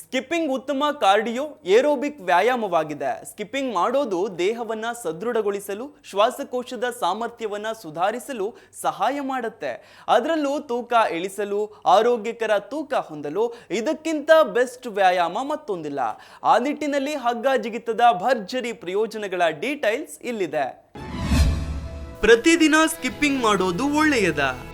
Skipping ಉತ್ತಮ cardio aerobic ವ್ಯಾಯಾಮವಾಗಿದೆ. Skipping ಮಾಡೋದು ದೇಹವನ್ನ ಸದೃಢಗೊಳಿಸಲು, ಶ್ವಾಸಕೋಶದ ಸಾಮರ್ಥ್ಯವನ್ನ ಸುಧಾರಿಸಲು ಸಹಾಯ ಮಾಡುತ್ತೆ. ಅದರಲ್ಲೂ ತೂಕ ಇಳಿಸಲು, ಆರೋಗ್ಯಕರ ತೂಕ ಹೊಂದಲು ಇದಕ್ಕಿಂತ ಬೆಸ್ಟ್ ವ್ಯಾಯಾಮ ಮತ್ತೊಂದಿಲ್ಲ. ಆ ನಿಟ್ಟಿನಲ್ಲಿ ಹಗ್ಗ ಜಿಗಿತದ ಭರ್ಜರಿ ಪ್ರಯೋಜನಗಳ ಡೀಟೈಲ್ಸ್ ಇಲ್ಲಿದೆ. ಪ್ರತಿದಿನ ಸ್ಕಿಪ್ಪಿಂಗ್ ಮಾಡೋದು ಒಳ್ಳೆಯದ.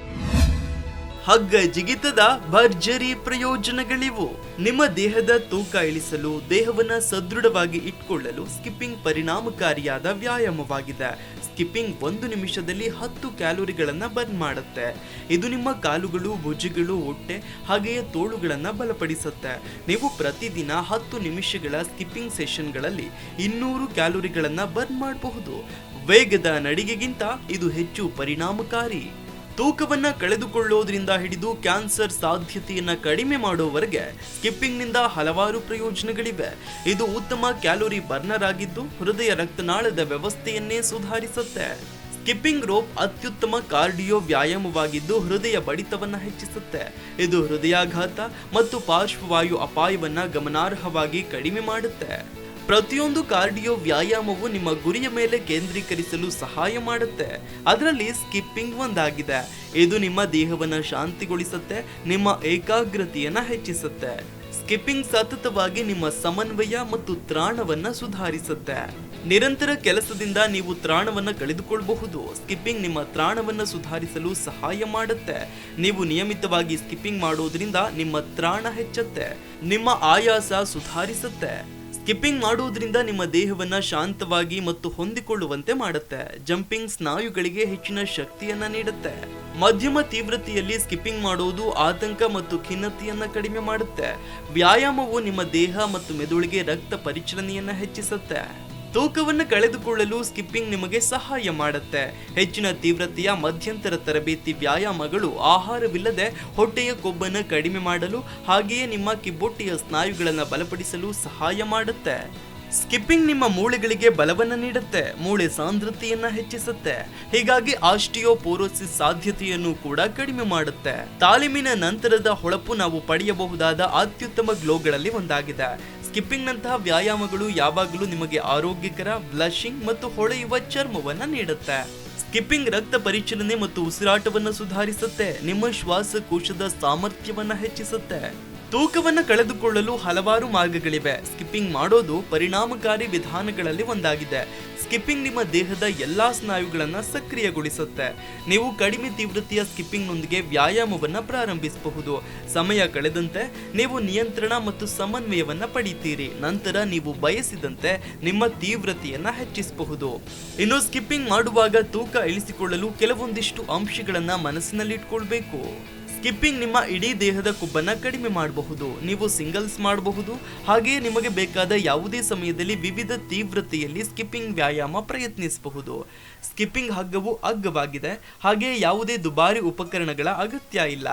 ಹಗ್ಗ ಜಿಗಿತದ ಭರ್ಜರಿ ಪ್ರಯೋಜನಗಳಿವು. ನಿಮ್ಮ ದೇಹದ ತೂಕ ಇಳಿಸಲು, ದೇಹವನ್ನ ಸದೃಢವಾಗಿ ಇಟ್ಕೊಳ್ಳಲು ಸ್ಕಿಪ್ಪಿಂಗ್ ಪರಿಣಾಮಕಾರಿಯಾದ ವ್ಯಾಯಾಮವಾಗಿದೆ. ಸ್ಕಿಪ್ಪಿಂಗ್ ಒಂದು ನಿಮಿಷದಲ್ಲಿ ಹತ್ತು ಕ್ಯಾಲೋರಿಗಳನ್ನ ಬರ್ನ್ ಮಾಡುತ್ತೆ. ಇದು ನಿಮ್ಮ ಕಾಲುಗಳು, ಭುಜಗಳು, ಹೊಟ್ಟೆ ಹಾಗೆಯೇ ತೋಳುಗಳನ್ನ ಬಲಪಡಿಸುತ್ತೆ. ನೀವು ಪ್ರತಿದಿನ ಹತ್ತು ನಿಮಿಷಗಳ ಸ್ಕಿಪ್ಪಿಂಗ್ ಸೆಷನ್ಗಳಲ್ಲಿ ಇನ್ನೂರು ಕ್ಯಾಲೋರಿಗಳನ್ನ ಬರ್ನ್ ಮಾಡಬಹುದು. ವೇಗದ ನಡಿಗೆಗಿಂತ ಇದು ಹೆಚ್ಚು ಪರಿಣಾಮಕಾರಿ. ತೂಕವನ್ನ ಕಳೆದುಕೊಳ್ಳೋದ್ರಿಂದ ಹಿಡಿದು ಕ್ಯಾನ್ಸರ್ ಸಾಧ್ಯತೆಯನ್ನ ಕಡಿಮೆ ಮಾಡೋವರೆಗೆ ಸ್ಕಿಪ್ಪಿಂಗ್ನಿಂದ ಹಲವಾರು ಪ್ರಯೋಜನಗಳಿವೆ. ಇದು ಉತ್ತಮ ಕ್ಯಾಲೋರಿ ಬರ್ನರ್ ಆಗಿದ್ದು ಹೃದಯ ರಕ್ತನಾಳದ ವ್ಯವಸ್ಥೆಯನ್ನೇ ಸುಧಾರಿಸುತ್ತೆ. ಸ್ಕಿಪ್ಪಿಂಗ್ ರೋಪ್ ಅತ್ಯುತ್ತಮ ಕಾರ್ಡಿಯೋ ವ್ಯಾಯಾಮವಾಗಿದ್ದು ಹೃದಯ ಬಡಿತವನ್ನ ಹೆಚ್ಚಿಸುತ್ತೆ. ಇದು ಹೃದಯಾಘಾತ ಮತ್ತು ಪಾರ್ಶ್ವವಾಯು ಅಪಾಯವನ್ನ ಗಮನಾರ್ಹವಾಗಿ ಕಡಿಮೆ ಮಾಡುತ್ತೆ. ಪ್ರತಿಯೊಂದು ಕಾರ್ಡಿಯೋ ವ್ಯಾಯಾಮವು ನಿಮ್ಮ ಗುರಿಯ ಮೇಲೆ ಕೇಂದ್ರೀಕರಿಸಲು ಸಹಾಯ ಮಾಡುತ್ತೆ. ಅದರಲ್ಲಿ ಸ್ಕಿಪ್ಪಿಂಗ್ ಒಂದಾಗಿದೆ. ಇದು ನಿಮ್ಮ ದೇಹವನ್ನು ಶಾಂತಿಗೊಳಿಸುತ್ತೆ, ನಿಮ್ಮ ಏಕಾಗ್ರತೆಯನ್ನು ಹೆಚ್ಚಿಸುತ್ತೆ. ಸ್ಕಿಪ್ಪಿಂಗ್ ಸತತವಾಗಿ ನಿಮ್ಮ ಸಮನ್ವಯ ಮತ್ತು ತ್ರಾಣವನ್ನು ಸುಧಾರಿಸುತ್ತೆ. ನಿರಂತರ ಕೆಲಸದಿಂದ ನೀವು ತ್ರಾಣವನ್ನು ಕಳೆದುಕೊಳ್ಳಬಹುದು ಸ್ಕಿಪ್ಪಿಂಗ್ ನಿಮ್ಮ ತ್ರಾಣವನ್ನು ಸುಧಾರಿಸಲು ಸಹಾಯ ಮಾಡುತ್ತೆ. ನೀವು ನಿಯಮಿತವಾಗಿ ಸ್ಕಿಪ್ಪಿಂಗ್ ಮಾಡುವುದರಿಂದ ನಿಮ್ಮ ತ್ರಾಣ ಹೆಚ್ಚುತ್ತೆ. ನಿಮ್ಮ ಆಯಾಸ ಸುಧಾರಿಸುತ್ತೆ. ಸ್ಕಿಪ್ಪಿಂಗ್ ಮಾಡುವುದರಿಂದ ನಿಮ್ಮ ದೇಹವನ್ನ ಶಾಂತವಾಗಿ ಮತ್ತು ಹೊಂದಿಕೊಳ್ಳುವಂತೆ ಮಾಡುತ್ತೆ. ಜಂಪಿಂಗ್ ಸ್ನಾಯುಗಳಿಗೆ ಹೆಚ್ಚಿನ ಶಕ್ತಿಯನ್ನ ನೀಡುತ್ತೆ. ಮಧ್ಯಮ ತೀವ್ರತೆಯಲ್ಲಿ ಸ್ಕಿಪ್ಪಿಂಗ್ ಮಾಡುವುದು ಆತಂಕ ಮತ್ತು ಖಿನ್ನತೆಯನ್ನ ಕಡಿಮೆ ಮಾಡುತ್ತೆ. ವ್ಯಾಯಾಮವು ನಿಮ್ಮ ದೇಹ ಮತ್ತು ಮೆದುಳಿಗೆ ರಕ್ತ ಪರಿಚಲನೆಯನ್ನ ಹೆಚ್ಚಿಸುತ್ತೆ. ತೂಕವನ್ನು ಕಳೆದುಕೊಳ್ಳಲು ಸ್ಕಿಪ್ಪಿಂಗ್ ನಿಮಗೆ ಸಹಾಯ ಮಾಡುತ್ತೆ. ಹೆಚ್ಚಿನ ತೀವ್ರತೆಯ ಮಧ್ಯಂತರ ತರಬೇತಿ ವ್ಯಾಯಾಮಗಳು ಆಹಾರವಿಲ್ಲದೆ ಹೊಟ್ಟೆಯ ಕೊಬ್ಬನ್ನು ಕಡಿಮೆ ಮಾಡಲು ಹಾಗೆಯೇ ನಿಮ್ಮ ಕಿಬ್ಬೊಟ್ಟೆಯ ಸ್ನಾಯುಗಳನ್ನು ಬಲಪಡಿಸಲು ಸಹಾಯ ಮಾಡುತ್ತೆ. ಸ್ಕಿಪ್ಪಿಂಗ್ ನಿಮ್ಮ ಮೂಳೆಗಳಿಗೆ ಬಲವನ್ನ ನೀಡುತ್ತೆ, ಮೂಳೆ ಸಾಂದ್ರತೆಯನ್ನ ಹೆಚ್ಚಿಸುತ್ತೆ. ಹೀಗಾಗಿ ಆಸ್ಟಿಯೋಪೋರೋಸಿಸ್ ಸಾಧ್ಯತೆಯನ್ನು ಕೂಡ ಕಡಿಮೆ ಮಾಡುತ್ತೆ. ತಾಲೀಮಿನ ನಂತರದ ಹೊಳಪು ನಾವು ಪಡೆಯಬಹುದಾದ ಅತ್ಯುತ್ತಮ ಗ್ಲೋಗಳಲ್ಲಿ ಒಂದಾಗಿದೆ. ಸ್ಕಿಪ್ಪಿಂಗ್ ನಂತಹ ವ್ಯಾಯಾಮಗಳು ಯಾವಾಗಲೂ ನಿಮಗೆ ಆರೋಗ್ಯಕರ ಬ್ಲಶಿಂಗ್ ಮತ್ತು ಹೊಳೆಯುವ ಚರ್ಮವನ್ನ ನೀಡುತ್ತೆ. ಸ್ಕಿಪ್ಪಿಂಗ್ ರಕ್ತ ಪರಿಚಲನೆ ಮತ್ತು ಉಸಿರಾಟವನ್ನು ಸುಧಾರಿಸುತ್ತೆ. ನಿಮ್ಮ ಶ್ವಾಸಕೋಶದ ಸಾಮರ್ಥ್ಯವನ್ನು ಹೆಚ್ಚಿಸುತ್ತೆ. ತೂಕವನ್ನು ಕಳೆದುಕೊಳ್ಳಲು ಹಲವಾರು ಮಾರ್ಗಗಳಿವೆ. ಸ್ಕಿಪ್ಪಿಂಗ್ ಮಾಡೋದು ಪರಿಣಾಮಕಾರಿ ವಿಧಾನಗಳಲ್ಲಿ ಒಂದಾಗಿದೆ. ಸ್ಕಿಪ್ಪಿಂಗ್ ನಿಮ್ಮ ದೇಹದ ಎಲ್ಲಾ ಸ್ನಾಯುಗಳನ್ನು ಸಕ್ರಿಯಗೊಳಿಸುತ್ತೆ. ನೀವು ಕಡಿಮೆ ತೀವ್ರತೆಯ ಸ್ಕಿಪ್ಪಿಂಗ್ನೊಂದಿಗೆ ವ್ಯಾಯಾಮವನ್ನು ಪ್ರಾರಂಭಿಸಬಹುದು. ಸಮಯ ಕಳೆದಂತೆ ನೀವು ನಿಯಂತ್ರಣ ಮತ್ತು ಸಮನ್ವಯವನ್ನು ಪಡಿತೀರಿ. ನಂತರ ನೀವು ಬಯಸಿದಂತೆ ನಿಮ್ಮ ತೀವ್ರತೆಯನ್ನು ಹೆಚ್ಚಿಸಬಹುದು. ಇನ್ನು ಸ್ಕಿಪ್ಪಿಂಗ್ ಮಾಡುವಾಗ ತೂಕ ಇಳಿಸಿಕೊಳ್ಳಲು ಕೆಲವೊಂದಿಷ್ಟು ಅಂಶಗಳನ್ನು ಮನಸ್ಸಿನಲ್ಲಿಟ್ಕೊಳ್ಬೇಕು. ಸ್ಕಿಪ್ಪಿಂಗ್ ನಿಮ್ಮ ಇಡೀ ದೇಹದ ಕೊಬ್ಬನ್ನು ಕಡಿಮೆ ಮಾಡಬಹುದು. ನೀವು ಸಿಂಗಲ್ಸ್ ಮಾಡಬಹುದು. ಹಾಗೆಯೇ ನಿಮಗೆ ಬೇಕಾದ ಯಾವುದೇ ಸಮಯದಲ್ಲಿ ವಿವಿಧ ತೀವ್ರತೆಯಲ್ಲಿ ಸ್ಕಿಪ್ಪಿಂಗ್ ವ್ಯಾಯಾಮ ಪ್ರಯತ್ನಿಸಬಹುದು. ಸ್ಕಿಪ್ಪಿಂಗ್ ಹಗ್ಗವು ಅಗ್ಗವಾಗಿದೆ ಹಾಗೆಯೇ ಯಾವುದೇ ದುಬಾರಿ ಉಪಕರಣಗಳ ಅಗತ್ಯ ಇಲ್ಲ.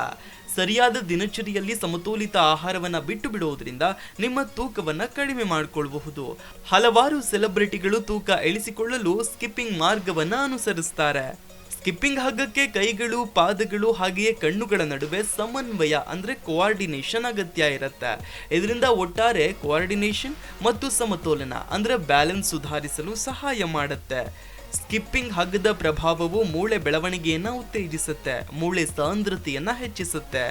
ಸರಿಯಾದ ದಿನಚರಿಯಲ್ಲಿ ಸಮತೋಲಿತ ಆಹಾರವನ್ನು ಬಿಟ್ಟು ಬಿಡುವುದರಿಂದ ನಿಮ್ಮ ತೂಕವನ್ನು ಕಡಿಮೆ ಮಾಡಿಕೊಳ್ಳಬಹುದು ಹಲವಾರು ಸೆಲೆಬ್ರಿಟಿಗಳು ತೂಕ ಇಳಿಸಿಕೊಳ್ಳಲು ಸ್ಕಿಪ್ಪಿಂಗ್ ಮಾರ್ಗವನ್ನು ಅನುಸರಿಸ್ತಾರೆ. ಸ್ಕಿಪ್ಪಿಂಗ್ ಹಗ್ಗಕ್ಕೆ ಕೈಗಳು, ಪಾದಗಳು ಹಾಗೆಯೇ ಕಣ್ಣುಗಳ ನಡುವೆ ಸಮನ್ವಯ ಅಂದ್ರೆ ಕೋಆರ್ಡಿನೇಷನ್ ಅಗತ್ಯ ಇರುತ್ತೆ. ಇದರಿಂದ ಒಟ್ಟಾರೆ ಕೋಆರ್ಡಿನೇಷನ್ ಮತ್ತು ಸಮತೋಲನ ಅಂದ್ರೆ ಬ್ಯಾಲೆನ್ಸ್ ಸುಧಾರಿಸಲು ಸಹಾಯ ಮಾಡುತ್ತೆ. ಸ್ಕಿಪ್ಪಿಂಗ್ ಹಗ್ಗದ ಪ್ರಭಾವವು ಮೂಳೆ ಬೆಳವಣಿಗೆಯನ್ನು ಉತ್ತೇಜಿಸುತ್ತೆ, ಮೂಳೆ ಸಾಂದ್ರತೆಯನ್ನು ಹೆಚ್ಚಿಸುತ್ತೆ.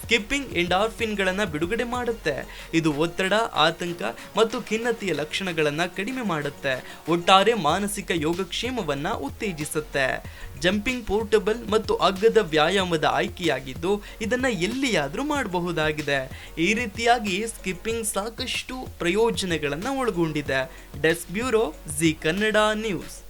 ಸ್ಕಿಪ್ಪಿಂಗ್ ಎಂಡಾರ್ಫಿನ್ಗಳನ್ನು ಬಿಡುಗಡೆ ಮಾಡುತ್ತೆ. ಇದು ಒತ್ತಡ, ಆತಂಕ ಮತ್ತು ಖಿನ್ನತೆಯ ಲಕ್ಷಣಗಳನ್ನು ಕಡಿಮೆ ಮಾಡುತ್ತೆ. ಒಟ್ಟಾರೆ ಮಾನಸಿಕ ಯೋಗಕ್ಷೇಮವನ್ನು ಉತ್ತೇಜಿಸುತ್ತೆ. ಜಂಪಿಂಗ್ ಪೋರ್ಟಬಲ್ ಮತ್ತು ಅಗ್ಗದ ವ್ಯಾಯಾಮದ ಆಯ್ಕೆಯಾಗಿದ್ದು, ಇದನ್ನು ಎಲ್ಲಿಯಾದರೂ ಮಾಡಬಹುದಾಗಿದೆ. ಈ ರೀತಿಯಾಗಿ ಸ್ಕಿಪ್ಪಿಂಗ್ ಸಾಕಷ್ಟು ಪ್ರಯೋಜನಗಳನ್ನು ಒಳಗೊಂಡಿದೆ. Desk bureau, Zee Kannada news.